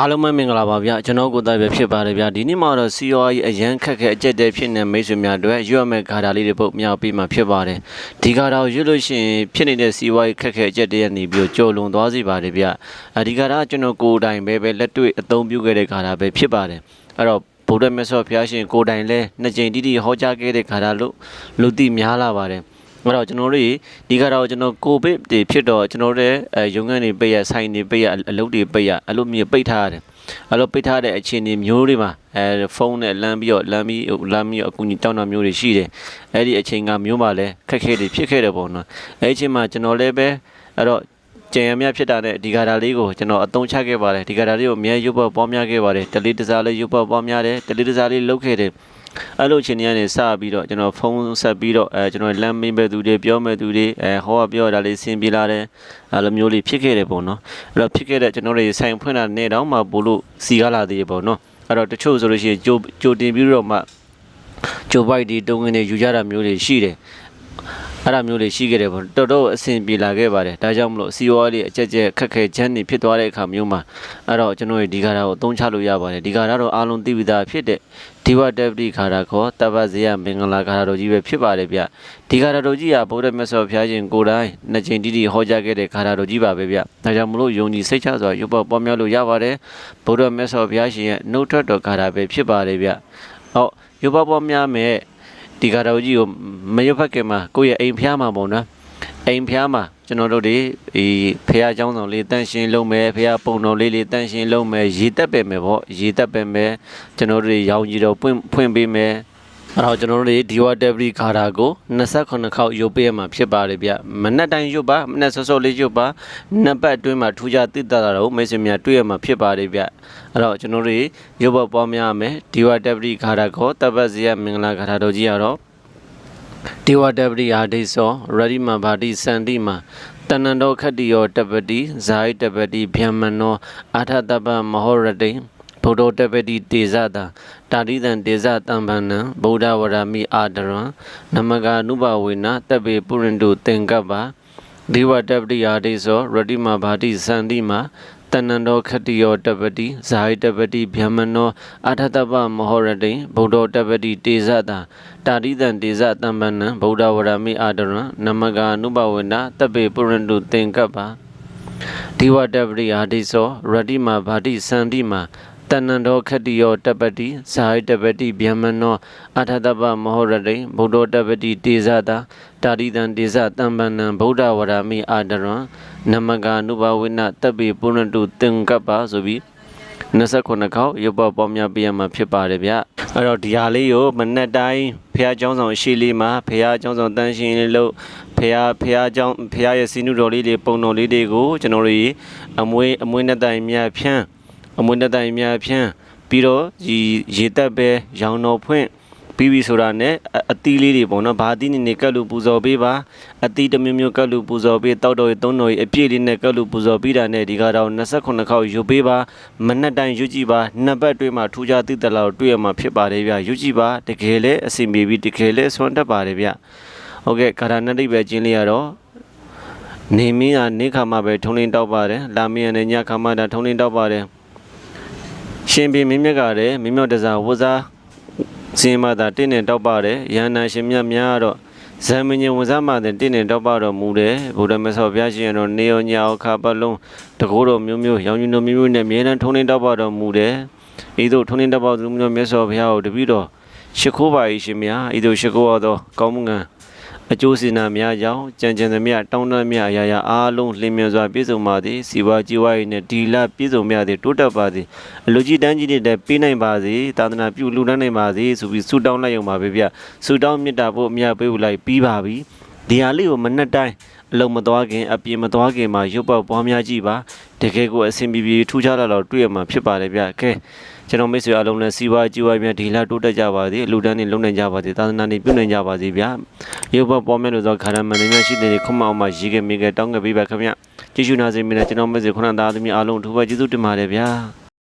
အားလုံးပဲမင်္ဂလာပါဗျကျွန်တော်ကိုယ်တိုင်ပဲဖြစ်ပါတယ်ဗျဒီနေ့မှာတော့ COI အရန်ခက်ခဲအကျက်တဲဖြစ်နေမိတ်ဆွေများအတွက်ရွတ်မဲ့ဂါတာလေးတွေပုတ်မြောက်ပြီးမှဖြစ်ပါတယ်ဒီဂါတာကိုရွတ်လို့ရှိရင်ဖြစ်နေတဲ့ COI ခက်ခဲအကျက်တဲကနေပြီးကြော်လွန်သွားစေပါတယ်ဗျအဲဒီဂါတာကကျွန်တော်ကိုယ်တိုင်ပဲပဲလက်တွေ့အသုံးပြုခဲ့တဲ့ဂါတာပဲဖြစ်ပါတယ်အဲ့တော့ဗုဒ္ဓမြတ်စွာဘုရားရှင်ကိုယ်တိုင်လဲနှစ်ကြိမ်တိတိဟောကြားခဲ့တဲ့ဂါတာလို့လူသိများလာပါတယ် အဲ့တော့ကျွန်တော်တို့ဒီကတော့ကျွန်တော်ကိုဗစ်တွေဖြစ်တော့ကျွန်တော်တို့အဲရုံငန်းတွေပိတ်ရဆိုင်တွေပိတ်ရအလုပ်တွေပိတ်ရအလုပ်မြေပိတ်ထားရတယ်အဲ့လိုပိတ်ထားတဲ့အခြေအနေမျိုးတွေမှာအဲဖုန်းနဲ့လမ်းပြီးတော့လမ်းပြီးလမ်းပြီးတော့အကူကြီးတောင်းတာမျိုးတွေရှိတယ်အဲ့ဒီအချိန်ကမျိုးမှလည်းခက်ခဲတွေဖြစ်ခဲ့တယ်ပေါ့နော်အဲ့ဒီအချိန်မှာကျွန်တော်လည်းပဲအဲ့တော့ကြံရမြဖြစ်တာတဲ့ဒီဂါတာလေးကိုကျွန်တော်အသုံးချခဲ့ပါတယ်ဒီဂါတာလေးကိုအများရုပ်ပေါ်ပေါင်းများခဲ့ပါတယ်တလေးတစားလေးရုပ်ပေါ်ပေါင်းများတယ်တလေးတစားလေးလုတ်ခဲ့တယ် အဲ့လိုအချိန်ကနေစပြီးတော့ကျွန်တော်ဖုန်းဆက်ပြီးတော့အဲကျွန်တော်လမ်းမင်းပဲသူတွေပြောမဲ့သူတွေအဲဟောပြောတာလေးဆင်းပြေလာတယ်အဲ့လိုမျိုးလေးဖြစ်ခဲ့တယ်ပေါ့နော်အဲ့တော့ဖြစ်ခဲ့တဲ့ကျွန်တော်တွေဆိုင်ဖွင့်တာနေတော့မှပို့လို့စီကားလာသေးတယ်ပေါ့နော်အဲ့တော့တချို့ဆိုလို့ရှိရင်ကြိုကြိုတင်ပြီးတော့မှကြိုပိုက်ဒီတုံးငင်းတွေယူကြတာမျိုးတွေရှိတယ် အဲ့ဒါမျိုးလေးရှိခဲ့တယ်ပေါ့တော်တော်အဆင်ပြေလာခဲ့ပါတယ်ဒါကြောင့်မလို့စီဝါလေးအကြက်ကြက်ခက်ခဲချမ်းနေဖြစ်သွားတဲ့အခါမျိုးမှာအဲ့တော့ကျွန်တော်ဒီကာရာကိုအသုံးချလို့ရပါတယ်ဒီကာရာတော့အားလုံးသိပြီးသားဖြစ်တဲ့ဒီဝတက်ပတိခါရာခေါ်တပ္ပဇေယမင်္ဂလာခါရာတော်ကြီးပဲဖြစ်ပါတယ်ဗျဒီခါရာတော်ကြီးကဗုဒ္ဓမြတ်စွာဘုရားရှင်ကိုယ်တိုင်နှစ်ချိန်တိတိဟောကြားခဲ့တဲ့ခါရာတော်ကြီးပါပဲဗျဒါကြောင့်မလို့ယုံကြည်စိတ်ချစွာရုပ်ပေါ်ပေါ်များလို့ရပါတယ်ဗုဒ္ဓမြတ်စွာဘုရားရှင်ရဲ့နှုတ်ထွက်တော်ခါရာပဲဖြစ်ပါတယ်ဗျဟောရုပ်ပေါ်ပေါ်များမဲ့ ဒီကာတော်ကြီးကိုမရွတ်ဖက်ခင်မှာကိုယ့်ရဲ့အိမ်ဖျားမှာပေါ့နော်အိမ်ဖျားမှာကျွန်တော်တို့ဒီဒီဖះเจ้าဆောင်လေးတန့်ရှင်းလုံးမယ်ဖះပုံတော်လေးလေးတန့်ရှင်းလုံးမယ်ရေတက်ပဲမယ်ပေါ့ရေတက်ပဲမယ်ကျွန်တော်တို့တွေရောင်ကြီးတော့ပွင့်ဖွင့်ပေးမယ် အဲ့တော့ကျွန်တော်တို့တွေဒီဝါတက်ဘရီခါတာကို28ခေါက်ရုပ်ပေးရမှာဖြစ်ပါတယ်ဗျမနက်တိုင်းရုပ်ပါမနက်စောစောလေးရုပ်ပါနှစ်ပတ်အတွင်းမှာထူးခြားသိတာတော့မိတ်ဆွေများတွေ့ရမှာဖြစ်ပါတယ်ဗျအဲ့တော့ကျွန်တော်တို့ရုပ်ပေါ်ပေါင်းများမယ်ဒီဝါတက်ဘရီခါတာကိုတပတ်စီရမင်္ဂလာခါတာတော်ကြီးရတော့ဒေဝတပတိအာဒိသောရတိမဘာတိစန္တိမတဏ္ဍောခတ္တိယောတပတိဇာယတပတိဗျမ္မနောအာထတပ္ပမဟောရတိ ဗုဒ္ဓတပတိတေဇတာတာရိတံတေဇတံဗန္နံဗုဒ္ဓဝရမိအာဒရံနမကာနုဘဝေနတပေပုရိန္တုသင်္ကပ္ပဒေဝတပတိအာဒိသောရတိမဘာတိစန္တိမတဏ္ဍောခတ္တိယောတပတိဇာယတပတိဗျမ္မနောအာထတပ္ပမဟောရတိဗုဒ္ဓတပတိတေဇတာတာရိတံတေဇတမ္ပန္နံဗုဒ္ဓဝရမိအာဒရံနမကာနုဘဝေနတပေပုရန္တုသင်္ကပ္ပဒီဝတပရိအာဒိသောရတိမာဗာတိစန္တိမာ တဏ္ဍောခတ္တိယောတပတိဇာယတပတိဗျမ္မနောအထတပ္ပမဟောရတိဗုဒ္ဓတပတိတေဇတာတာရိတံတေဇတမ္ပန္နံဗုဒ္ဓဝရမိအာဒရံနမကာနုဘဝေနတပေပုရန္တုသင်္ကပ္ပဆိုပြီး 29ခေါက်ရုပ်ပေါ်ပေါင်းများပြရမှာဖြစ်ပါတယ်ဗျအဲ့တော့ဒီဟာလေးကိုမနက်တိုင်းဖះเจ้าဆောင်ရှိလေးမှာဖះเจ้าဆောင်တန်းရှင်လေးလို့ဖះဖះเจ้าဖះရဲ့စီနုတော်လေးတွေပုံတော်လေးတွေကိုကျွန်တော်တို့အမွေးအမွေးနဲ့တိုင်များဖြန်း အမွေးနဲ့တိုင်များဖြန်းပြီးတော့ဒီရေတက်ပဲရောင်တော်ဖွင့်ပြီးပြီဆိုတာနဲ့အအသီးလေးတွေပေါ့နော်ဘာအသီးနေနေကတ်လို့ပူဇော်ပေးပါအသီးတစ်မျိုးမျိုးကတ်လို့ပူဇော်ပေးတောက်တော်ရီသုံးတော်ရီအပြည့်လေးနဲ့ကတ်လို့ပူဇော်ပေးတာနဲ့ဒီကတော့28ခေါက်ယူပေးပါမနက်တိုင်းယူကြည့်ပါနှစ်ပတ်တွေ့မှထူးခြားသိတဲ့လောက်တွေ့ရမှာဖြစ်ပါတယ်ဗျယူကြည့်ပါတကယ်လဲအစီအမေပြီးတကယ်လဲဆွမ်းတတ်ပါတယ်ဗျဟုတ်ကဲ့ကာရဏတိပဲကျင်းလေးရတော့နေမင်းကနေခါမှပဲထုံးလင်းတောက်ပါတယ်လာမင်းရနဲ့ညခါမှဒါထုံးလင်းတောက်ပါတယ် ရှင်ပြင်းမင်းမြက်ကလည်းမင်းမြောက်တစားဝစားစင်မသာတင့်နဲ့တောက်ပါတယ်ရဟန္တာရှင်မြတ်များတော့ဇံမင်းဝန်စားမတဲ့တင့်နဲ့တောက်ပါတော်မူတယ်ဗုဒ္ဓမဆောဘုရားရှင်ရတော့နေရောညာအခါပတ်လုံးတကိုးတော်မျိုးမျိုးရောင်ကြီးတော်မျိုးမျိုးနဲ့အမြဲတမ်းထုံးနေတောက်ပါတော်မူတယ်ဤသို့ထုံးနေတောက်ပါသူမျိုးမြတ်စွာဘုရားကိုတပည့်တော်ရှ िख ိုးပါ၏ရှင်များဤသို့ရှ िख ိုးရသောကောင်းမှုငံ အကျိုးစင်နာများကြောင့်ကြံကြံသမျှတောင်းတမြအရာရာအားလုံးလင်းမြစွာပြည့်စုံပါသည်စီဝါကြီးဝါ၏နဲ့ဒီလပြည့်စုံမြသည်တိုးတက်ပါသည်အလူကြီးတန်းကြီးတွေလည်းပေးနိုင်ပါစေသာသနာပြုလူတန်းနိုင်ပါစေဆိုပြီးဆုတောင်းလိုက်ရုံပါပဲဗျဆုတောင်းမေတ္တာဖို့အမြတ်ပေးဖို့လိုက်ပြီးပါပြီဒီဟာလေးကိုမနှက်တိုင်း အလုံးမသွားခင် အပြင်းမသွားခင်မှာရုပ်ပေါက်ပွားများကြည့်ပါတကယ်ကိုအဆင်ပြေပြေထူးခြားလာတော့တွေ့ရမှာဖြစ်ပါတယ်ဗျကဲကျွန်တော်မိတ်ဆွေအလုံးနဲ့စီးပွားကြီးဝါများဒီလာတိုးတက်ကြပါစေလူတန်းနေလုံနိုင်ကြပါစေသာသနာနေပြုနိုင်ကြပါစေဗျာရုပ်ပေါက်ပွားများလို့ဆိုခါရမန်နေများရှိတဲ့ခုမအောင်မှာရေကမြေကတောင်းကပေးပါခင်ဗျကျေးဇူးနာစေမိနဲ့ကျွန်တော်မိတ်ဆွေခုနသားသမီးအလုံးထူပါကျေးဇူးတင်ပါတယ်ဗျာ